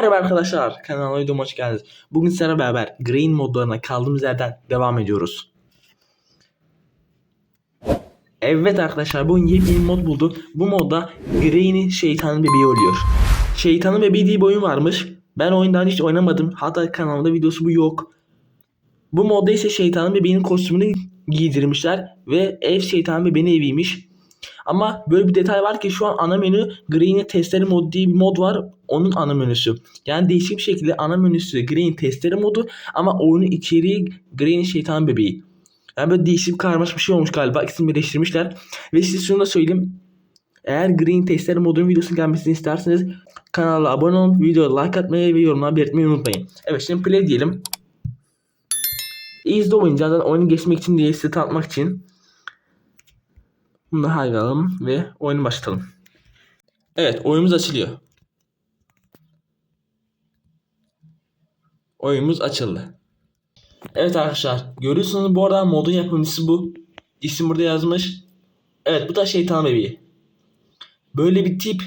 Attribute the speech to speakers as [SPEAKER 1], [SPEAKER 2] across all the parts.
[SPEAKER 1] Merhaba arkadaşlar, kanalıma videoma hoş geldiniz. Bugün sizlerle beraber Green modlarına kaldığımız yerden devam ediyoruz. Evet arkadaşlar, bugün yepyeni mod bulduk. Bu modda Green'in şeytanın bebeği oluyor. Şeytanın bebeği diye bir oyun varmış. Ben oyundan hiç oynamadım. Hatta kanalımda videosu bu yok. Bu modda ise şeytanın bebeğinin kostümünü giydirmişler ve ev şeytanın bebeğinin eviymiş. Ama böyle bir detay var ki şu an ana menü Green'in testere modu diye bir mod var. Onun ana menüsü. Yani değişik bir şekilde ana menüsü Green testere modu ama oyunun içeriği Green'in şeytan bebeği. Yani böyle değişik bir karmaşık bir şey olmuş galiba. İkisini birleştirmişler. Ve size şunu da söyleyeyim. Eğer Green testere modunun videosunun gelmesini isterseniz kanala abone olun, videoya like atmayı ve yorumlar belirtmeyi unutmayın. Evet şimdi play diyelim. İzle oynayacağız. Oyunu geçmek için değil size tanıtmak için. Bunu da hayranalım ve oyunu başlatalım. Evet oyunumuz açılıyor. Oyunumuz açıldı. Evet arkadaşlar görüyorsunuz bu arada modun yapımcısı bu. İsim burada yazmış. Evet bu da şeytan bebeği. Böyle bir tip.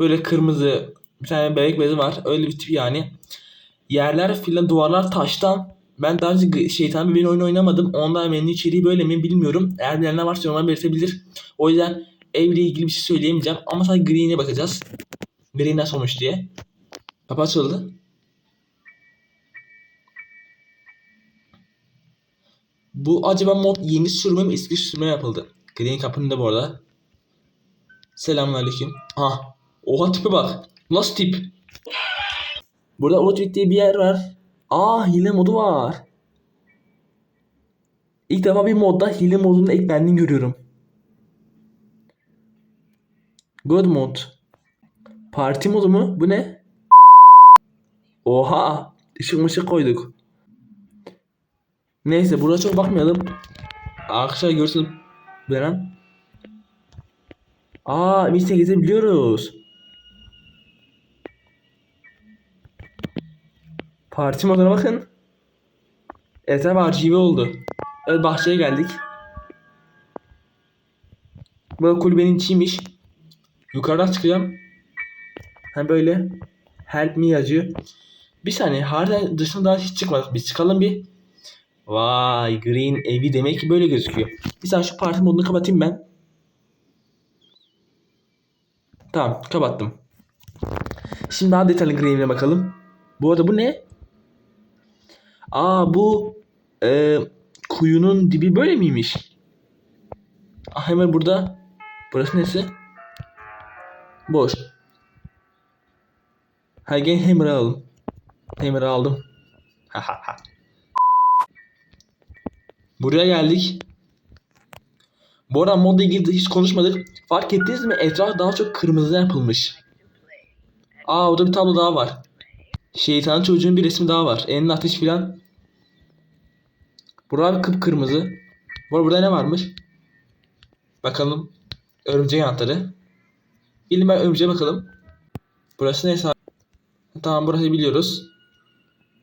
[SPEAKER 1] Böyle kırmızı bir tane bebek bezi var. Öyle bir tip yani. Yerler filan duvarlar taştan. Ben daha önce şeytan bebeğin oyunu oynamadım. Ondan menü içeriği böyle mi bilmiyorum. Eğer bilenler varsa yorumlar belirtebilir. O yüzden evle ilgili bir şey söyleyemeyeceğim. Ama sadece Green'e bakacağız. Green nasıl olmuş diye. Kapı açıldı. Bu acaba mod yeni sürme mi eski sürme yapıldı? Green kapının da bu arada. Selamünaleyküm. Ha. Oha tipe bak. Nasıl tip? Burada Outfit diye bir yer var. Aa hile modu var. İlk defa bir modda hile modunun eklendiğini görüyorum. God mod. Parti modu mu? Bu ne? Oha. Işık mışık koyduk. Neyse burada çok bakmayalım. Arkadaşlar görsün. Beren. Aa Miste gezebiliyoruz. Parti moduna bakın. Etraf RGB oldu. Evet bahçeye geldik. Bu kulübenin içiymiş. Yukarıdan çıkacağım. Hem böyle help me yazıyor. Bir saniye harita dışında daha hiç çıkmadık. Biz çıkalım bir. Vay green evi demek ki böyle gözüküyor. Bir saniye şu parti modunu kapatayım ben. Tamam kapattım. Şimdi daha detaylı green'e bakalım. Bu arada bu ne? Aa bu e, kuyunun dibi böyle miymiş? Ah hemen burada. Burası nesi? Boş. Ha gel hammer'ı alalım. Hammer'ı aldım. Ha ha ha. Buraya geldik. Bu arada modla ilgili hiç konuşmadık. Fark ettiniz mi? Etraf daha çok kırmızı yapılmış. Aa orada bir tablo daha var. Şeytan çocuğun bir resmi daha var. Elinde ateş filan. Burada bir kıpkırmızı. Bu burada ne varmış? Bakalım. Örümcek anahtarı. Gelin ben örümceğe bakalım. Burası neyse. Tamam burası biliyoruz.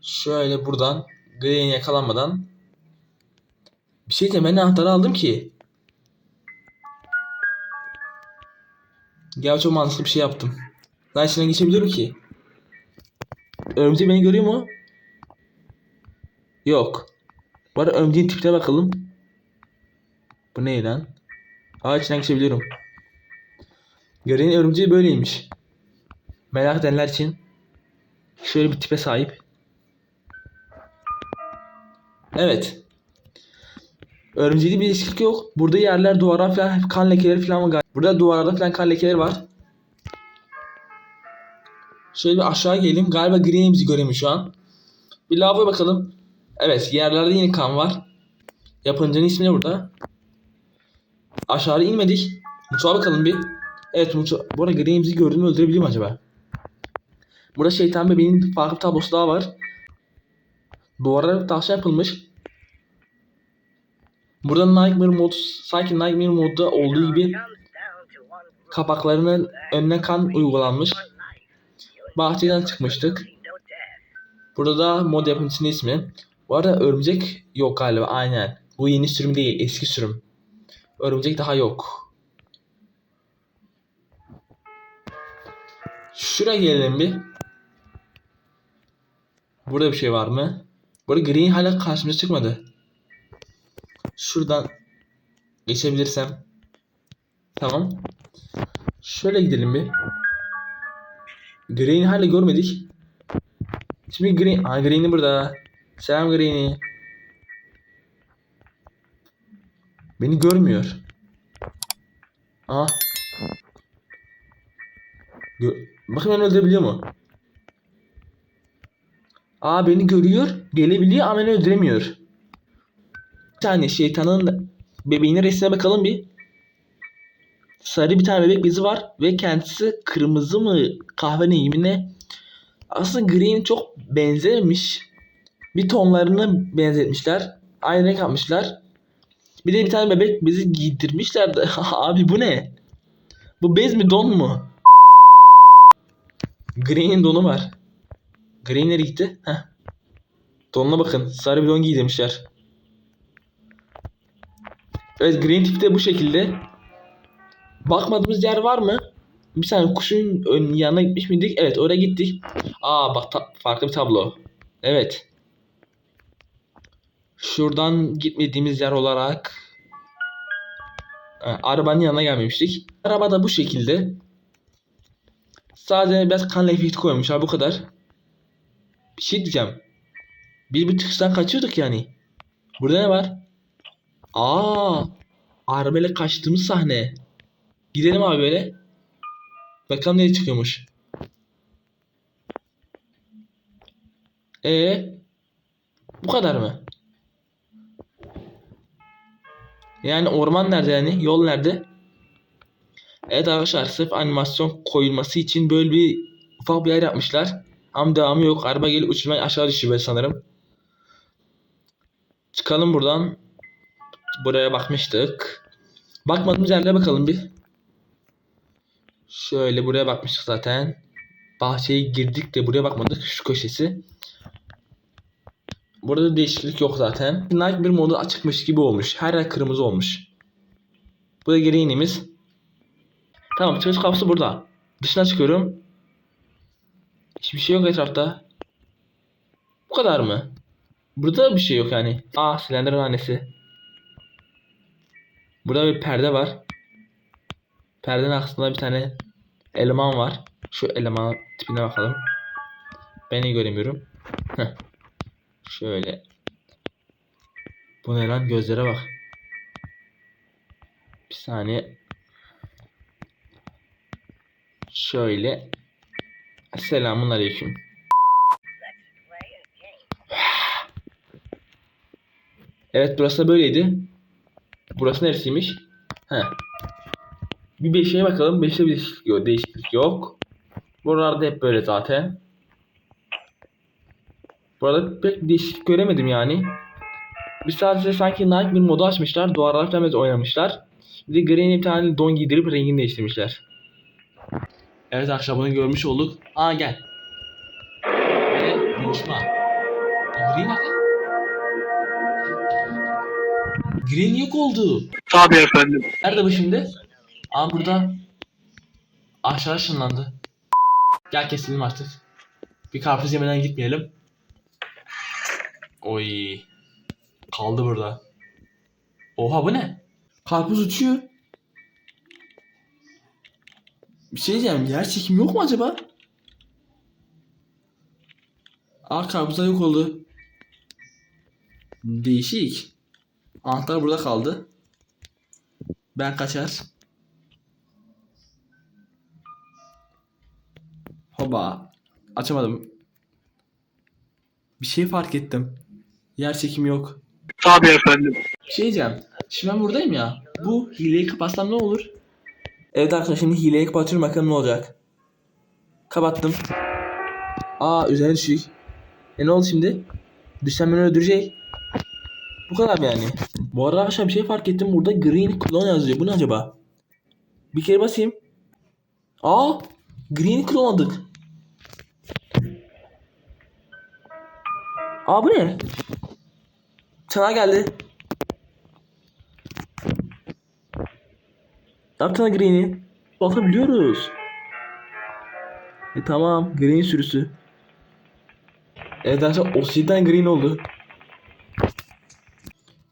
[SPEAKER 1] Şöyle buradan Green'i yakalanmadan. Bir şey diyeceğim ben anahtarı aldım ki. Gel çok mantıklı bir şey yaptım. Daha içinden geçebiliyorum ki. Örümcek beni görüyor mu? Yok. Arada örümceğin tipine bakalım. Bu ne lan? Aa içinden geçebiliyorum. Görenin örümceği böyleymiş. Merak edenler için şöyle bir tipe sahip. Evet. Örümceği bir değişiklik yok. Burada yerler duvara falan kan lekeleri falan var. Burada duvarlarda falan kan lekeleri var. Şöyle bir aşağı gelelim. Galiba bizi göremiyor şu an. Bir lavaboya bakalım. Evet yerlerde yine kan var. Yapımcının ismi ne burada? Aşağı inmedik. Mutfağa bakalım bir. Evet mutfağa. Bu arada Green'i bizi gördüğünü öldürebiliyor mu acaba? Burada şeytan bebeğinin farklı tablosu daha var. Duvarlara taş yapılmış. Burada Nightmare mod, sanki Nightmare modda olduğu gibi kapaklarının önüne kan uygulanmış. Bahçeden çıkmıştık. Burada da mod yapımcısının ismi. Bu arada örümcek yok galiba aynen. Bu yeni sürüm değil eski sürüm. Örümcek daha yok. Şuraya gelelim bir. Burada bir şey var mı? Burada green hala karşımıza çıkmadı. Şuradan geçebilirsem. Tamam. Şöyle gidelim bir. Green'i hala görmedik. Şimdi Green... Aa Green'i burada. Selam Green'i. Beni görmüyor. Aa. Gö Bakın beni öldürebiliyor mu? Aa beni görüyor. Gelebiliyor ama beni öldüremiyor. Bir tane şeytanın bebeğinin resmine bakalım bir. Sarı bir tane bebek bezi var ve kendisi kırmızı mı kahverengi mi ne? Aslında Green çok benzememiş. Bir tonlarını benzetmişler. Aynı renk yapmışlar. Bir de bir tane bebek bezi giydirmişler de. Abi bu ne? Bu bez mi don mu? Green'in donu var. Green nereye gitti? Heh. Donuna bakın. Sarı bir don giydirmişler. Evet Green tip de bu şekilde. Bakmadığımız yer var mı? Bir saniye kuşun ön yanına gitmiş miydik? Evet oraya gittik. Aa bak farklı bir tablo. Evet. Şuradan gitmediğimiz yer olarak Ha, arabanın yanına gelmemiştik. Araba da bu şekilde. Sadece biraz kan efekti koymuşlar bu kadar. Bir şey diyeceğim. Bir tıksan kaçıyorduk yani. Burada ne var? Aa, arabayla kaçtığımız sahne. Gidelim abi böyle. Bakalım nereye çıkıyormuş. E bu kadar mı? Yani orman nerede yani? Yol nerede? Evet arkadaşlar sırf animasyon koyulması için böyle bir ufak bir yer yapmışlar. Ama devamı yok. Araba gelip uçurmaya aşağı düşüyor böyle sanırım. Çıkalım buradan. Buraya bakmıştık. Bakmadığımız yerlere bakalım bir. Şöyle buraya bakmıştık zaten. Bahçeye girdik de buraya bakmadık. Şu köşesi. Burada da değişiklik yok zaten. Night bir modu açıkmış gibi olmuş. Her yer kırmızı olmuş. Bu da geri inimiz. Tamam çıkış kapısı burada. Dışına çıkıyorum. Hiçbir şey yok etrafta. Bu kadar mı? Burada bir şey yok yani. Aa silindirin annesi. Burada bir perde var. Perdenin arkasında bir tane eleman var. Şu eleman tipine bakalım. Ben iyi göremiyorum. Heh. Şöyle. Bu ne lan? Gözlere bak. Bir saniye. Şöyle. Selamun aleyküm. Evet burası böyleydi. Burası neresiymiş? He. Bir beşiğe bakalım. Beşte bir değişiklik yok. Değişiklik yok. Buralarda hep böyle zaten. Burada pek bir değişiklik göremedim yani. Bir sadece sanki Nike bir modu açmışlar. Duvarlar falan oynamışlar. Bir de Green'e bir tane don giydirip rengini değiştirmişler. Evet akşam bunu görmüş olduk. Aa gel. Ve buluşma. Green bak. Green yok oldu.
[SPEAKER 2] Tabii efendim.
[SPEAKER 1] Nerede bu şimdi? Aa burada. Aşağı ışınlandı. Gel keselim artık. Bir karpuz yemeden gitmeyelim. Oy. Kaldı burada. Oha bu ne? Karpuz uçuyor. Bir şey diyeceğim. Yer çekim yok mu acaba? Aa karpuzlar yok oldu. Değişik. Anahtar burada kaldı. Ben kaçar. Hoba. Açamadım. Bir şey fark ettim. Yer çekimi yok.
[SPEAKER 2] Tabii efendim.
[SPEAKER 1] Bir şey diyeceğim. Şimdi ben buradayım ya. Bu hileyi kapatsam ne olur? Evet arkadaşlar şimdi hileyi kapatıyorum bakalım ne olacak. Kapattım. Aa üzerine düşük. E ne oldu şimdi? Düşsem beni öldürecek. Bu kadar yani. Bu arada arkadaşlar bir şey fark ettim. Burada green clone yazıyor. Bu ne acaba? Bir kere basayım. Aa! Green clone'ladık. Aa bu ne? Çana geldi. Yaptığına Green'i. Atabiliyoruz. E tamam. Green sürüsü. Evet arkadaşlar Obsidian Green oldu.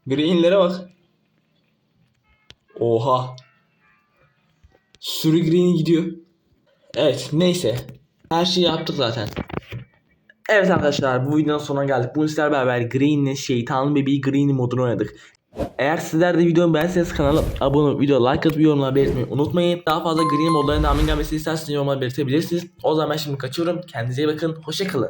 [SPEAKER 1] Green'lere bak. Oha. Sürü Green gidiyor. Evet neyse. Her şeyi yaptık zaten. Evet arkadaşlar bu videonun sonuna geldik. Bugün sizlerle beraber Green'in şeytanın bebeği Green modunu oynadık. Eğer sizler de videomu beğenseniz kanala abone olup video like atıp yorumlar belirtmeyi unutmayın. Daha fazla Green modlarına devamın gelmesini isterseniz yorumlar belirtebilirsiniz. O zaman ben şimdi kaçıyorum. Kendinize iyi bakın. Hoşçakalın.